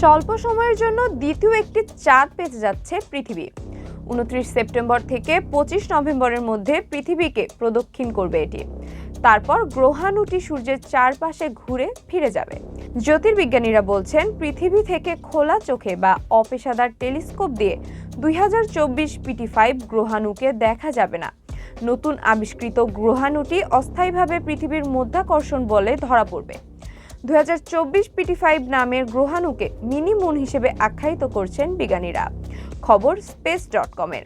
স্বল্প সময়ের জন্য দ্বিতীয় একটি চাঁদ পেতে যাচ্ছে পৃথিবী। উনত্রিশ সেপ্টেম্বর থেকে পঁচিশ নভেম্বরের মধ্যে পৃথিবীকে প্রদক্ষিণ করবে এটি। তারপর গ্রহাণুটি সূর্যের চারপাশে ঘুরে ফিরে যাবে। জ্যোতির্বিজ্ঞানীরা বলছেন, পৃথিবী থেকে খোলা চোখে বা অপেশাদার টেলিস্কোপ দিয়ে দুই হাজার চব্বিশ পিটি ফাইভ গ্রহাণুকে দেখা যাবে না। নতুন আবিষ্কৃত গ্রহাণুটি অস্থায়ীভাবে পৃথিবীর মধ্যাকর্ষণ বলে ধরা পড়বে। দু হাজার চব্বিশ পিটি ফাইভ নামের গ্রহাণুকে মিনি মুন হিসেবে আখ্যায়িত করছেন বিজ্ঞানীরা। খবর স্পেস ডট কমের।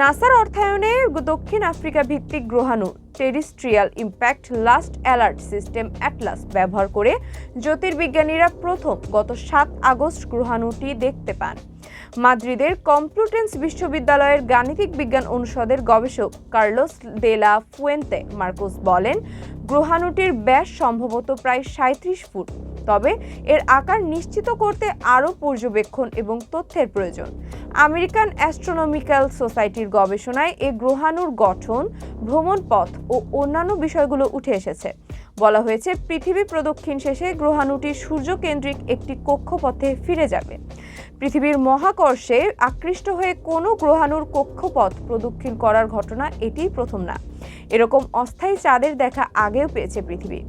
নাসার অর্থায়নে দক্ষিণ আফ্রিকা ভিত্তিক গ্রহাণু terrestrial impact last alert system ATLAS ব্যবহার করে জ্যোতির্বিজ্ঞানীরা প্রথম গত সাত আগস্ট গ্রহাণুটি দেখতে পান। মাদ্রিদের কম্পিউটেন্স বিশ্ববিদ্যালয়ের গাণিতিক বিজ্ঞান অনুষদের গবেষক কার্লোস দেলা ফুয়েন্তে মার্কোস বলেন, গ্রহাণুটির ব্যাস সম্ভবত প্রায় সাঁত্রিশ ফুট। তবে এর আকার নিশ্চিত করতে আরও পর্যবেক্ষণ এবং তথ্যের প্রয়োজন। আমেরিকান অ্যাস্ট্রোনমিক্যাল সোসাইটির গবেষণায় এ গ্রহাণুর গঠন, ভ্রমণ পথ ও অন্যান্য বিষয়গুলো উঠে এসেছে। বলা হয়েছে, পৃথিবী প্রদক্ষিণ শেষে গ্রহাণুটি সূর্যকেন্দ্রিক একটি কক্ষপথে ফিরে যাবে। পৃথিবীর মহাকর্ষে আকৃষ্ট হয়ে কোনো গ্রহাণুর কক্ষপথ প্রদক্ষিণ করার ঘটনা এটিই প্রথম না। এরকম অস্থায়ী চাঁদের দেখা আগেও পেয়েছে পৃথিবী।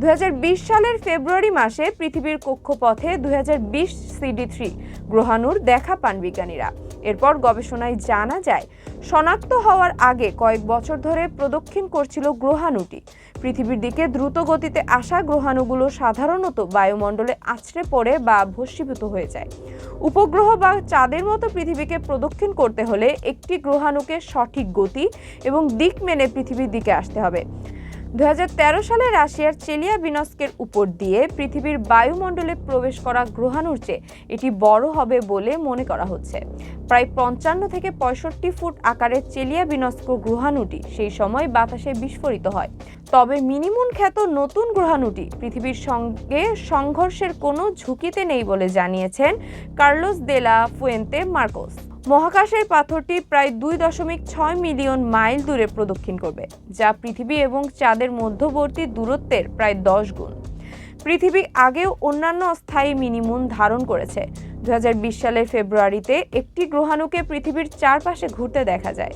দুই হাজার বিশ সালের ফেব্রুয়ারি মাসে পৃথিবীর কক্ষপথে দুই হাজার বিশ সিডি থ্রি গ্রহাণুর দেখা পান বিজ্ঞানীরা। এরপর গবেষণায় জানা যায়, শনাক্ত হওয়ার আগে কয়েক বছর ধরে প্রদক্ষিণ করছিল গ্রহাণুটি। পৃথিবীর দিকে দ্রুত গতিতে আসা গ্রহাণুগুলো সাধারণত বায়ুমণ্ডলে আছড়ে পড়ে বা ভস্মীভূত হয়ে যায়। উপগ্রহ বা চাঁদের মতো পৃথিবীকে প্রদক্ষিণ করতে হলে একটি গ্রহাণুকে সঠিক গতি এবং দিক মেনে পৃথিবীর দিকে আসতে হবে। দু হাজার তেরো সালে রাশিয়ার চেলিয়া বিনস্কের উপর দিয়ে পৃথিবীর বায়ুমণ্ডলে প্রবেশ করা গ্রহাণুর চেয়ে এটি বড় হবে বলে মনে করা হচ্ছে। প্রায় পঞ্চান্ন থেকে পঁয়ষট্টি ফুট আকারের চেলিয়া বিনস্ক গ্রহাণুটি সেই সময় বাতাসে বিস্ফোরিত হয়। তবে মিনিমুন খ্যাত নতুন গ্রহাণুটি পৃথিবীর সঙ্গে সংঘর্ষের কোনো ঝুঁকিতে নেই বলে জানিয়েছেন কার্লোস দেলা ফুয়েন্তে মার্কোস। মহাকাশের পাথরটি প্রায় দুই দশমিক ছয় মিলিয়ন মাইল দূরে প্রদক্ষিণ করবে, যা পৃথিবী এবং চাঁদের মধ্যবর্তী দূরত্বের প্রায় দশ গুণ। পৃথিবী আগেও অন্যান্য স্থায়ী মিনিমুন ধারণ করেছে। দু হাজার বিশ সালের ফেব্রুয়ারিতে একটি গ্রহাণুকে পৃথিবীর চারপাশে ঘুরতে দেখা যায়।